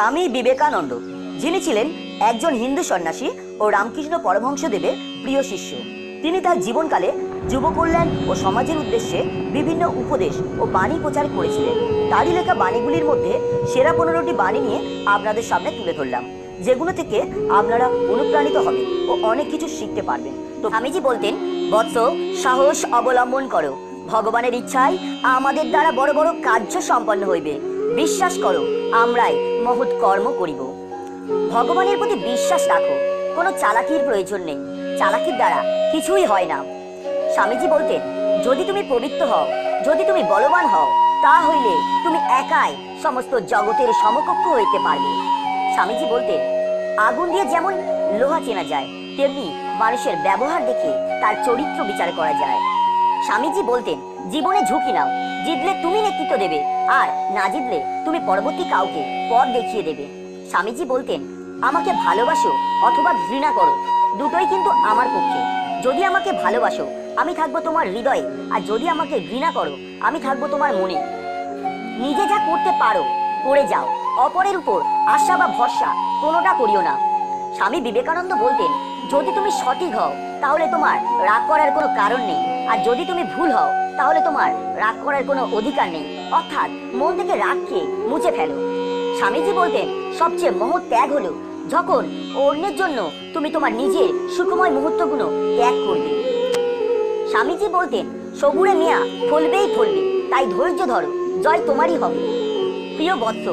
স্বামী বিবেকানন্দ, যিনি ছিলেন একজন হিন্দু সন্ন্যাসী ও রামকৃষ্ণ পরমহংসদেবের প্রিয় শিষ্য। তিনি তার জীবনকালে যুব কল্যাণ ও সমাজের উদ্দেশ্যে বিভিন্ন উপদেশ ও বাণী প্রচার করেছিলেন। তারই লেখা বাণীগুলির মধ্যে সেরা পনেরোটি বাণী নিয়ে আপনাদের সামনে তুলে ধরলাম, যেগুলো থেকে আপনারা অনুপ্রাণিত হবেন ও অনেক কিছু শিখতে পারবেন। তো স্বামীজি বলতেন, বৎস, সাহস অবলম্বন করো। ভগবানের ইচ্ছায় আমাদের দ্বারা বড় বড় কার্য সম্পন্ন হইবে। বিশ্বাস করো, আমরাই মহৎ কর্ম করিব। ভগবানের প্রতি বিশ্বাস রাখো, কোনো চালাকির প্রয়োজন নেই। চালাকির দ্বারা কিছুই হয় না। স্বামীজি বলতেন, যদি তুমি পবিত্র হও, যদি তুমি বলবান হও তা হইলে তুমি একাই সমস্ত জগতের সমকক্ষ হইতে পারবে। স্বামীজি বলতেন, আগুন দিয়ে যেমন লোহা চেনা যায়, তেমনি মানুষের ব্যবহার দেখে তার চরিত্র বিচার করা যায়। স্বামীজি বলতেন জীবনে ঝুঁকি নাও। জিতলে তুমি নেতৃত্ব দেবে, আর না জিতলে তুমি পরবর্তী কাউকে পথ দেখিয়ে দেবে। স্বামীজি বলতেন, আমাকে ভালোবাসো অথবা ঘৃণা করো, দুটোই কিন্তু আমার পক্ষে। যদি আমাকে ভালোবাসো, আমি থাকব তোমার হৃদয়ে, আর যদি আমাকে ঘৃণা করো, আমি থাকব তোমার মনে। নিজে যা করতে পারো, করে যাও। অপরের উপর আশা বা ভরসা কোনোটা করিও না। স্বামী বিবেকানন্দ বলতেন যদি তুমি সঠিক হও, তাহলে তোমার রাগ করার কোনো কারণ নেই। আর যদি তুমি ভুল হও, তাহলে তোমার রাগ করার কোনো অধিকার নেই। অর্থাৎ মন থেকে রাগকে মুছে ফেলো। স্বামীজি বলতেন, সবচেয়ে মহৎ ত্যাগ হলো যখন অন্যের জন্য তুমি তোমার নিজের সুখময় মুহূর্তগুলো ত্যাগ করবে। স্বামীজি বলতেন সবুরে মিয়া, ফলবেই ফলবে। তাই ধৈর্য ধরো, জয় তোমারই হবে। প্রিয় বৎস,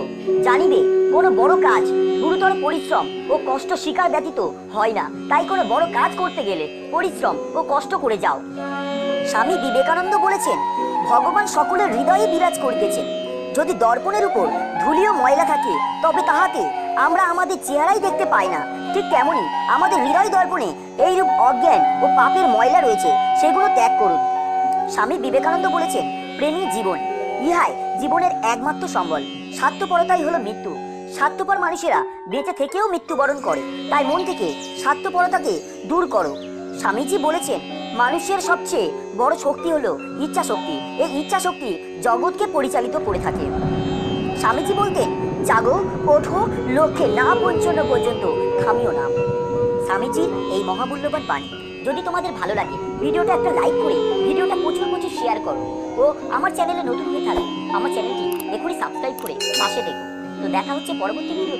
জানিবে, কোনো বড় কাজ গুরুতর পরিশ্রম ও কষ্ট স্বীকার ব্যতীত হয় না। তাই কোনো বড় কাজ করতে গেলে পরিশ্রম ও কষ্ট করে যাও। স্বামী বিবেকানন্দ বলেছেন, ভগবান সকলের হৃদয়ে বিরাজ করিতেছেন। যদি দর্পণের উপর ধুলিও ময়লা থাকে, তবে তাহাতে আমরা আমাদের চেহারাই দেখতে পাই না। ঠিক তেমনই আমাদের হৃদয় দর্পণে এইরূপ অজ্ঞান ও পাপের ময়লা রয়েছে, সেগুলো ত্যাগ করুন। স্বামী বিবেকানন্দ বলেছেন, প্রেমী জীবন, ইহাই জীবনের একমাত্র সম্বল। স্বার্থপরতাই হলো মৃত্যু। স্বার্থপর মানুষেরা বেঁচে থেকেও মৃত্যুবরণ করে। তাই মন থেকে স্বার্থপরতাকে দূর করো। স্বামীজি বলেছেন, মানুষের সবচেয়ে বড় শক্তি হলো ইচ্ছা শক্তি এই ইচ্ছা শক্তি জগৎকে পরিচালিত করে থাকে। স্বামীজি বলতেন, জাগো, ওঠো, লক্ষ্যে না পৌঁছানো পর্যন্ত থামিও না। স্বামীজির এই মহামূল্যবান বাণী। যদি তোমাদের ভালো লাগে, ভিডিওটা একটা লাইক করে ভিডিওটা প্রচুর প্রচুর শেয়ার করো। ও আমার চ্যানেলে নতুন হয়ে থাকলে, আমার চ্যানেলটি এখনই সাবস্ক্রাইব করে পাশে দেখো। তো দেখা হচ্ছে পরবর্তী ভিডিও